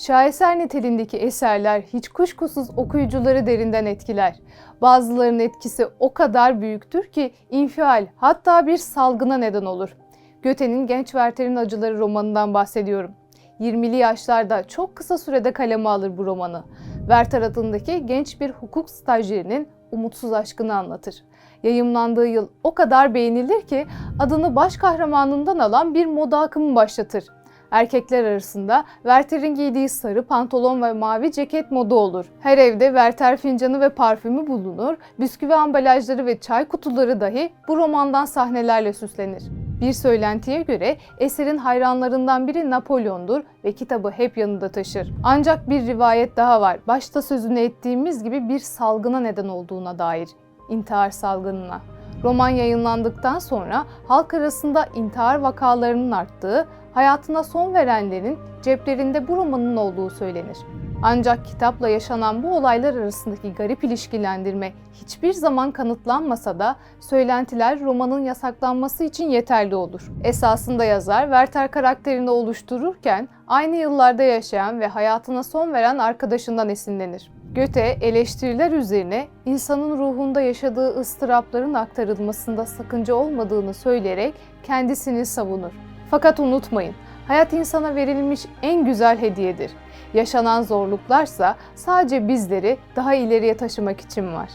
Şaheser niteliğindeki eserler hiç kuşkusuz okuyucuları derinden etkiler. Bazılarının etkisi o kadar büyüktür ki infial hatta bir salgına neden olur. Göte'nin Genç Werther'in Acıları romanından bahsediyorum. 20'li yaşlarda çok kısa sürede kaleme alır bu romanı. Werther adındaki genç bir hukuk stajyerinin umutsuz aşkını anlatır. Yayımlandığı yıl o kadar beğenilir ki adını baş kahramanından alan bir moda akımı başlatır. Erkekler arasında Werther'in giydiği sarı pantolon ve mavi ceket moda olur. Her evde Werther fincanı ve parfümü bulunur, bisküvi ambalajları ve çay kutuları dahi bu romandan sahnelerle süslenir. Bir söylentiye göre eserin hayranlarından biri Napolyon'dur ve kitabı hep yanında taşır. Ancak bir rivayet daha var. Başta sözünü ettiğimiz gibi bir salgına neden olduğuna dair. İntihar salgınına. Roman yayınlandıktan sonra halk arasında intihar vakalarının arttığı, hayatına son verenlerin ceplerinde bu romanın olduğu söylenir. Ancak kitapla yaşanan bu olaylar arasındaki garip ilişkilendirme hiçbir zaman kanıtlanmasa da söylentiler romanın yasaklanması için yeterli olur. Esasında yazar Werther karakterini oluştururken aynı yıllarda yaşayan ve hayatına son veren arkadaşından esinlenir. Göte eleştiriler üzerine insanın ruhunda yaşadığı ıstırapların aktarılmasında sakınca olmadığını söyleyerek kendisini savunur. Fakat unutmayın, hayat insana verilmiş en güzel hediyedir. Yaşanan zorluklarsa sadece bizleri daha ileriye taşımak için var.